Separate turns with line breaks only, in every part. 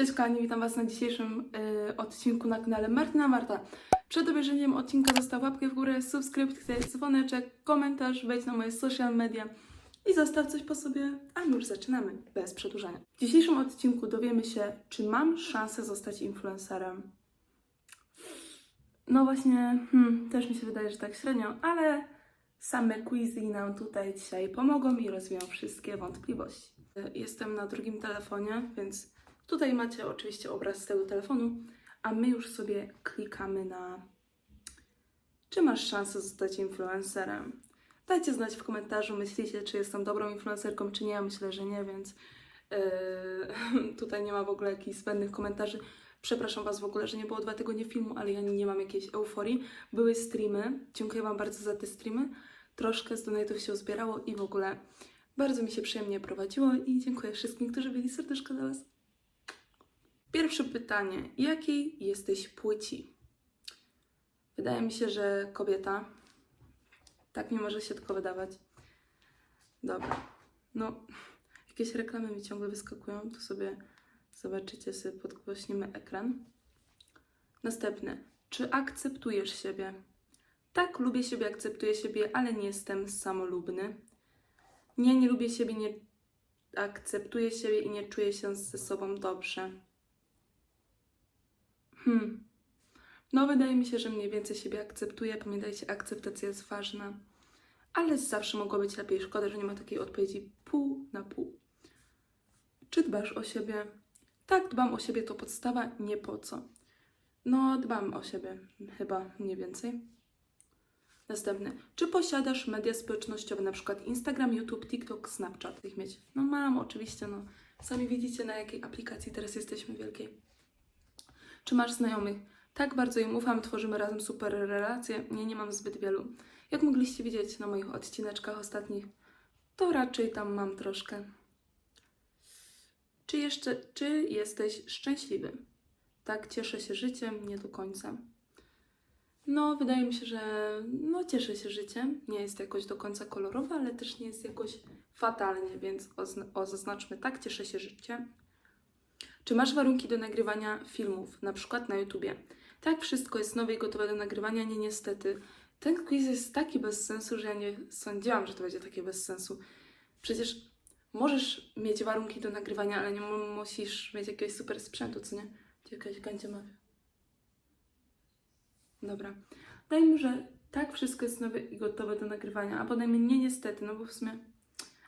Cześć kochani, witam Was na dzisiejszym y, odcinku na kanale Martyna Marta. Przed obejrzeniem odcinka zostaw łapkę w górę, subskrypcję, dzwoneczek, komentarz, wejdź na moje social media i zostaw coś po sobie, a już zaczynamy, bez przedłużania. W dzisiejszym odcinku dowiemy się, czy mam szansę zostać influencerem. No właśnie, hmm, też mi się wydaje, że tak średnio, ale same quizy nam tutaj dzisiaj pomogą i rozwiją wszystkie wątpliwości. Y, Jestem na drugim telefonie, więc tutaj macie oczywiście obraz z tego telefonu, a my już sobie klikamy na czy masz szansę zostać influencerem. Dajcie znać w komentarzu, myślicie, czy jestem dobrą influencerką, czy nie. Ja myślę, że nie, więc yy, tutaj nie ma w ogóle jakichś zbędnych komentarzy. Przepraszam Was w ogóle, że nie było dwa tygodnie filmu, ale ja nie mam jakiejś euforii. Były streamy. Dziękuję Wam bardzo za te streamy. Troszkę z donate'ów się uzbierało i w ogóle bardzo mi się przyjemnie prowadziło i dziękuję wszystkim, którzy byli serduszko dla Was. Pierwsze pytanie. Jakiej jesteś płci? Wydaje mi się, że kobieta. Tak mi może się tylko wydawać. Dobra. No, jakieś reklamy mi ciągle wyskakują, to sobie zobaczycie, sobie podgłośnimy ekran. Następne. Czy akceptujesz siebie? Tak, lubię siebie, akceptuję siebie, ale nie jestem samolubny. Nie, nie lubię siebie, nie akceptuję siebie i nie czuję się ze sobą dobrze. Hmm. No, wydaje mi się, że mniej więcej siebie akceptuję. Pamiętajcie, akceptacja jest ważna, ale zawsze mogło być lepiej. Szkoda, że nie ma takiej odpowiedzi pół na pół. Czy dbasz o siebie? Tak, dbam o siebie, to podstawa, nie po co. No, dbam o siebie, chyba mniej więcej. Następny. Czy posiadasz media społecznościowe, na przykład Instagram, YouTube, TikTok, Snapchat? Ich mieć? No mam, oczywiście, no. Sami widzicie, na jakiej aplikacji teraz jesteśmy wielkiej. Czy masz znajomych? Tak, bardzo im ufam, tworzymy razem super relacje. Nie, nie mam zbyt wielu. Jak mogliście widzieć na moich odcineczkach ostatnich, to raczej tam mam troszkę. Czy jeszcze, czy jesteś szczęśliwy? Tak, cieszę się życiem, nie do końca. No, wydaje mi się, że no, cieszę się życiem. Nie jest jakoś do końca kolorowe, ale też nie jest jakoś fatalnie, więc ozna- o, zaznaczmy tak, cieszę się życiem. Czy masz warunki do nagrywania filmów, na przykład na YouTubie? Tak, wszystko jest nowe i gotowe do nagrywania, nie niestety. Ten quiz jest taki bez sensu, że ja nie sądziłam, że to będzie takie bez sensu. Przecież możesz mieć warunki do nagrywania, ale nie mu- musisz mieć jakiegoś super sprzętu, co nie? Gdzie jakaś gancia mafia. Dobra. Dajmy, że tak, wszystko jest nowe i gotowe do nagrywania, a podajmy nie niestety, no bo w sumie...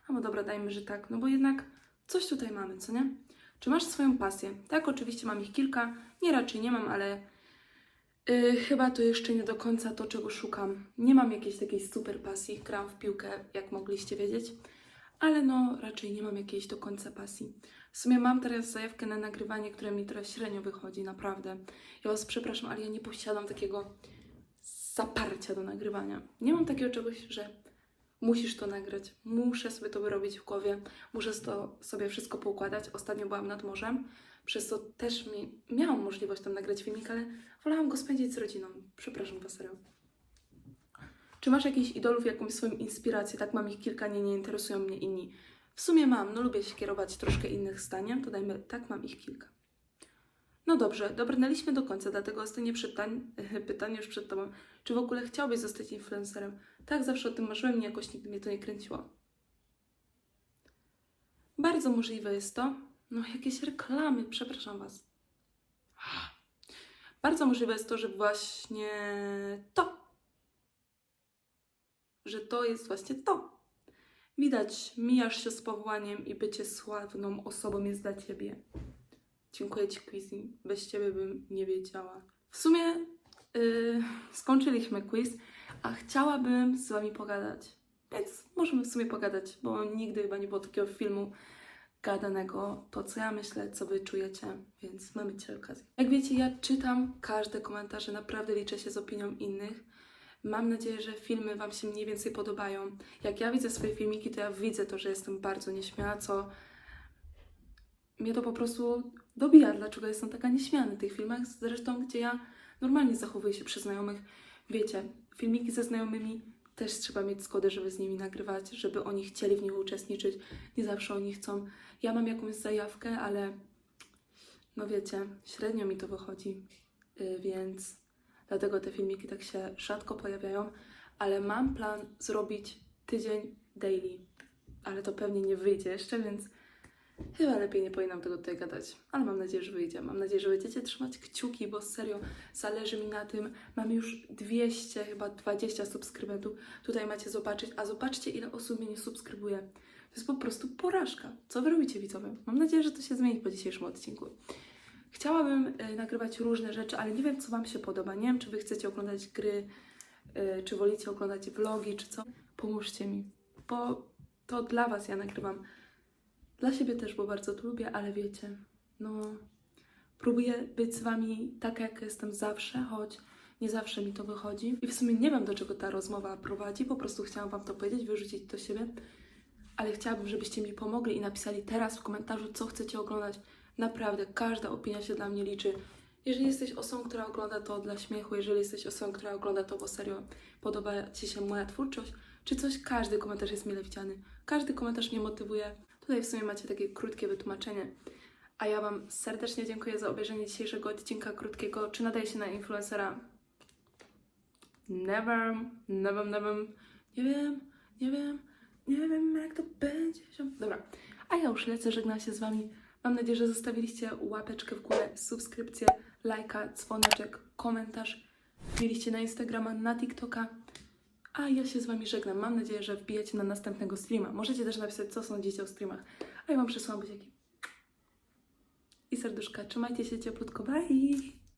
A bo dobra, dajmy, że tak, no bo jednak coś tutaj mamy, co nie? Czy masz swoją pasję? Tak, oczywiście mam ich kilka. Nie, raczej nie mam, ale yy, chyba to jeszcze nie do końca to, czego szukam. Nie mam jakiejś takiej super pasji. Gram w piłkę, jak mogliście wiedzieć, ale no raczej nie mam jakiejś do końca pasji. W sumie mam teraz zajawkę na nagrywanie, które mi teraz średnio wychodzi, naprawdę. Ja Was przepraszam, ale ja nie posiadam takiego zaparcia do nagrywania. Nie mam takiego czegoś, że musisz to nagrać, muszę sobie to wyrobić w głowie, muszę to sobie wszystko poukładać. Ostatnio byłam nad morzem, przez to też mi, miałam możliwość tam nagrać filmik, ale wolałam go spędzić z rodziną. Przepraszam Was, serio. Czy masz jakichś idolów, jakąś swoją inspirację? Tak, mam ich kilka, nie, nie interesują mnie inni. W sumie mam, no lubię się kierować troszkę innych zdaniem, to dajmy, tak, mam ich kilka. No dobrze, dobrnęliśmy do końca, dlatego ostatnie pytanie już przed Tobą. Czy w ogóle chciałbyś zostać influencerem? Tak, zawsze o tym marzyłem i jakoś nigdy mnie to nie kręciło. Bardzo możliwe jest to. No, jakieś reklamy, przepraszam Was. Bardzo możliwe jest to, że właśnie to. Że to jest właśnie to. Widać, mijasz się z powołaniem i bycie sławną osobą jest dla Ciebie. Dziękuję Ci, Quizy. Bez Ciebie bym nie wiedziała. W sumie yy, skończyliśmy quiz, a chciałabym z Wami pogadać. Więc możemy w sumie pogadać, bo nigdy chyba nie było takiego filmu gadanego, to co ja myślę, co Wy czujecie, więc mamy dzisiaj okazję. Jak wiecie, ja czytam każde komentarze, naprawdę liczę się z opinią innych. Mam nadzieję, że filmy Wam się mniej więcej podobają. Jak ja widzę swoje filmiki, to ja widzę to, że jestem bardzo nieśmiała, co mnie to po prostu dobija, dlaczego jestem taka nieśmiana w tych filmach, zresztą gdzie ja normalnie zachowuję się przy znajomych. Wiecie, filmiki ze znajomymi też trzeba mieć zgodę, żeby z nimi nagrywać, żeby oni chcieli w nich uczestniczyć. Nie zawsze oni chcą. Ja mam jakąś zajawkę, ale no wiecie, średnio mi to wychodzi, y, więc dlatego te filmiki tak się rzadko pojawiają, ale mam plan zrobić tydzień daily, ale to pewnie nie wyjdzie jeszcze, więc chyba lepiej nie powinnam tego tutaj gadać, ale mam nadzieję, że wyjdzie. Mam nadzieję, że będziecie trzymać kciuki, bo serio zależy mi na tym. Mamy już 200, chyba 20 subskrybentów. Tutaj macie zobaczyć, a zobaczcie ile osób mnie nie subskrybuje. To jest po prostu porażka. Co wy robicie widzowie? Mam nadzieję, że to się zmieni po dzisiejszym odcinku. Chciałabym y, nagrywać różne rzeczy, ale nie wiem, co Wam się podoba. Nie wiem, czy Wy chcecie oglądać gry, y, czy wolicie oglądać vlogi, czy co. Pomóżcie mi, bo to dla Was ja nagrywam. Dla siebie też, bo bardzo to lubię, ale wiecie, no próbuję być z Wami tak, jak jestem zawsze, choć nie zawsze mi to wychodzi. I w sumie nie wiem, do czego ta rozmowa prowadzi, po prostu chciałam Wam to powiedzieć, wyrzucić do siebie, ale chciałabym, żebyście mi pomogli i napisali teraz w komentarzu, co chcecie oglądać. Naprawdę, każda opinia się dla mnie liczy. Jeżeli jesteś osobą, która ogląda to dla śmiechu, jeżeli jesteś osobą, która ogląda to, bo serio podoba Ci się moja twórczość, czy coś, każdy komentarz jest mile widziany. Każdy komentarz mnie motywuje. Tutaj w sumie macie takie krótkie wytłumaczenie. A ja Wam serdecznie dziękuję za obejrzenie dzisiejszego odcinka krótkiego. Czy nadaje się na influencera? Never, never, never. Nie wiem, nie wiem, nie wiem jak to będzie. Dobra, a ja już lecę, żegnam się z Wami. Mam nadzieję, że zostawiliście łapeczkę w górę, subskrypcję, lajka, dzwoneczek, komentarz. Mieliście na Instagrama, na TikToka. A ja się z Wami żegnam. Mam nadzieję, że wbijecie na następnego streama. Możecie też napisać, co sądzicie o streamach. A ja Wam przesłałam buziaki. I serduszka. Trzymajcie się cieplutko. Bye!